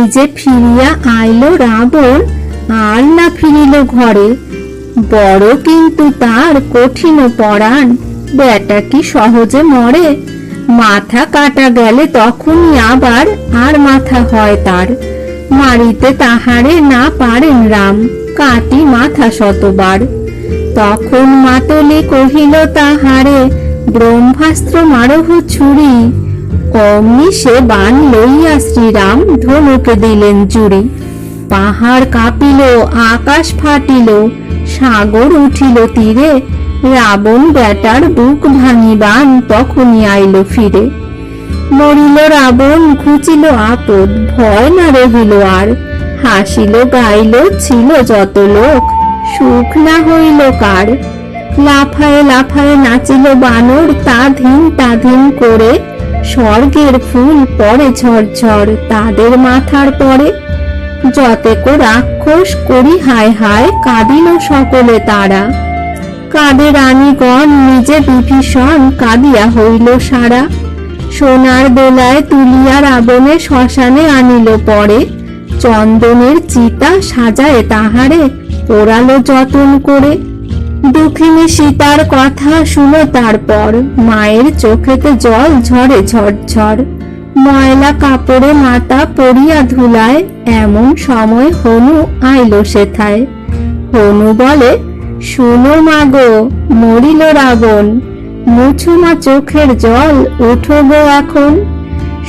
এই যে ফিরিয়া আইলো রাবণ, আর না ফিরিল ঘরে। বড় কিন্তু তার কঠিন পরাণ, বেটা কি সহজে মরে? মাথা কাটা গেলে তখনই আবার আর মাথা হয় তার। মারিতে তাহারে না পারেন রাম, কাটি মাথা শতবার। তখন মাতলে কহিল তাহারে, ব্রহ্মাস্ত্র মারহ ছুরি অমনি সে বান লইয়া শ্রীরাম ধনুকে দিলেন চুরি পাহাড় কাঁপিল, আকাশ ফাটিল, সাগর উঠিল তীরে। রাবণ বেটার বুক ভাঙিবান তখনই আইল ফিরে। মরিল রাবণ ঘুচিল আপদ, ভয় না রহিল আর। হাসিল, গাইল, ছিল যত লোক, সুখ না হইল কার। লাফায় লাফায় নাচিল বানর, তাধিন তাধিন করে স্বর্গের ফুল পরে ঝরঝর, তাদের মাথার পরে। যতেক রাক্ষস করি হায় হায় কাঁদিল সকলে তারা। কাঁদে রানীগণ নিজে বিভীষণ, কাঁদিয়া হইল সারা। সোনার দোলায় তুলিয়া রাবণে শ্মশানে আনিল পরে। চন্দনের চিতা সাজায় তাহারে, পোড়ালো যতন করে। দুঃখিনী সীতার কথা শুনো তারপর। মায়ের চোখেতে জল ঝরে ঝরঝর। ময়লা কাপড়ে মাতা পড়িয়া ধুলায়, এমন সময় হনু আইল সেথায়। হনু বলে, শুনো মাগো মরিল রাবণ, মুছো মা চোখের জল, উঠো গো এখন।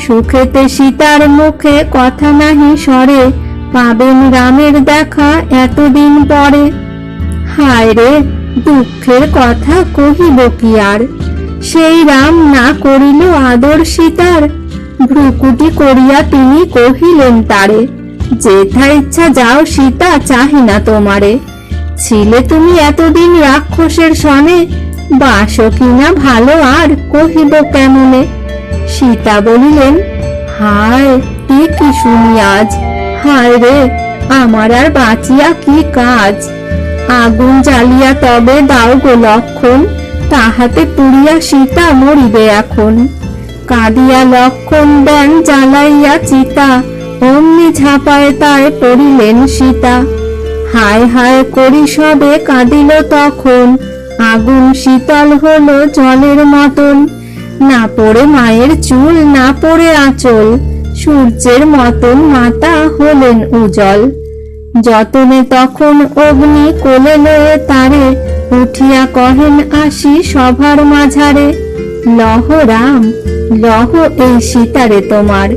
সুখেতে সীতার মুখে কথা নাহি সরে পাবেন রামের দেখা এতদিন পরে। হায় রে দুঃখের কথা কহিব কি আর? সেই রাম না করিল আদর সীতার ভ্রুকুটি করিয়া তিনি কহিলেন তারে, যেথা ইচ্ছা যাও সীতা, চাহি না তোমারে। ছিলে তুমি এতদিন রাক্ষসের সনে, বাস কিনা ভালো আর কহিব কেমনে? সীতা বলিলেন, হায় এ কি শুনি আজ। হায় রে, আমার আর বাঁচিয়া কি কাজ? আগুন জ্বালিয়া তবে দাও গো লক্ষণ তাহাতে পুড়িয়া সীতা মরিবে এখন। কাঁদিয়া লক্ষণ দেন জ্বালাইয়া চিতা, অমনি ঝাঁপায় তায় পড়িলেন সীতা। হায় হায় করি সবে কাঁদিল তখন, আগুন শীতল হলো জলের মতন। না পড়ে মায়ের চুল, না পড়ে আঁচল, সূর্যের মতন মাতা হলেন উজল যতনে তখন অগ্নি কোলে লয়ে তারে উঠিয়া কহেন আসি সভার মাঝারে, লহ রাম, লহ এই সীতারে তোমার।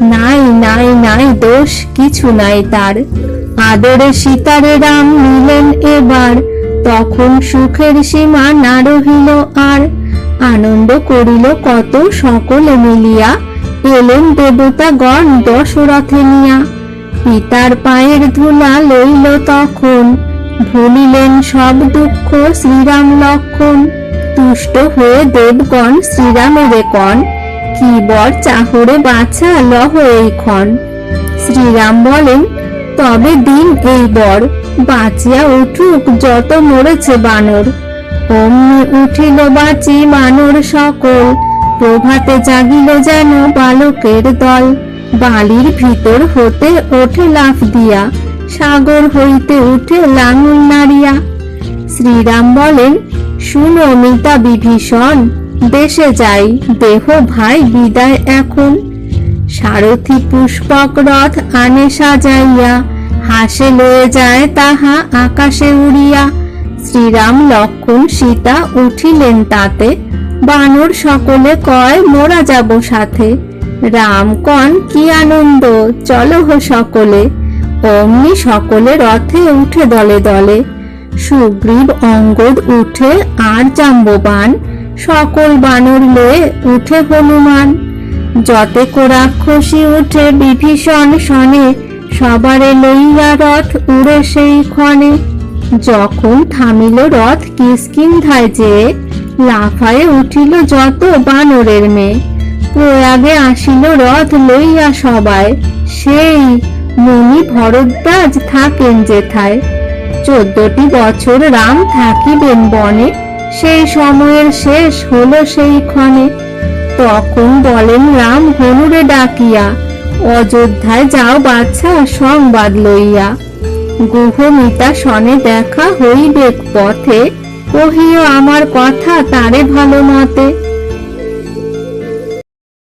নাই নাই নাই দোষ কিছু নাই তার। আদরে সীতারে রাম নিলেন এবার, তখন সুখের সীমা না রহিল আর। আনন্দ করিল কত সকলে মিলিয়া, এলেন দেবতাগণ দশরথে নিয়া। পিতার পায়ের ধুলা লইল তখন। ভুলিলেন সব দুঃখ শ্রীরাম লক্ষণ। তুষ্ট হয়ে দেবগণ শ্রীরামের কন। কি বর চাহরে বাছা লহ এই ক্ষণ শ্রীরাম বলেন, তবে দিন এই বর, বাঁচিয়া উঠুক যত মরেছে বানর। অমনি উঠিল বাঁচি বানর সকল, প্রভাতে জাগিল যেন বালকের দল। বালির ভিতর হতে ওঠে লাফ দিয়া, সাগর হইতে উঠে লাঙল নাড়িয়া। শ্রীরাম বলেন, শুনো মিতা বিভীষণ, দেশে যাই, দেহ ভাই বিদায় এখন। সারথি পুষ্পক রথ আনে সাজাইয়া, হাসে লয়ে যায় তাহা আকাশে উড়িয়া। শ্রীরাম লক্ষণ সীতা উঠিলেন তাতে, বানর সকলে কয়, মোরা যাব সাথে। রাম কন কি আনন্দ? চলো হো সকলে। অমনি সকলে রথে উঠে দলে দলে। সুগ্রীব অঙ্গদ উঠে আর জাম্ববান। সকল বানর লয়ে উঠে হনুমান। যতেক রাক্ষসী উঠে বিভীষণ শনে, সবারে লইয়া রথ উড়ে সেই ক্ষণে। যখন থামিল রথ কিসকিন্ধায় যে, লাফায়ে উঠিল যত বানরের মেয়ে। প্রয়াগে আসিল রথ লইয়া সবাই। সেই মুনি ভরদ্বাজ থাকেন যেথায়। চোদ্দটি বছর রাম থাকিবেন বনে। সেই সময়ের শেষ হলো সেই ক্ষণে তখন বলেন রাম, হনুরে ডাকিয়া, অযোধ্যায় যাও বাচ্চা সংবাদ লইয়া। গুহমিতা সনে দেখা হইবে পথে। কহিও, আমার কথা তারে ভালো মতে।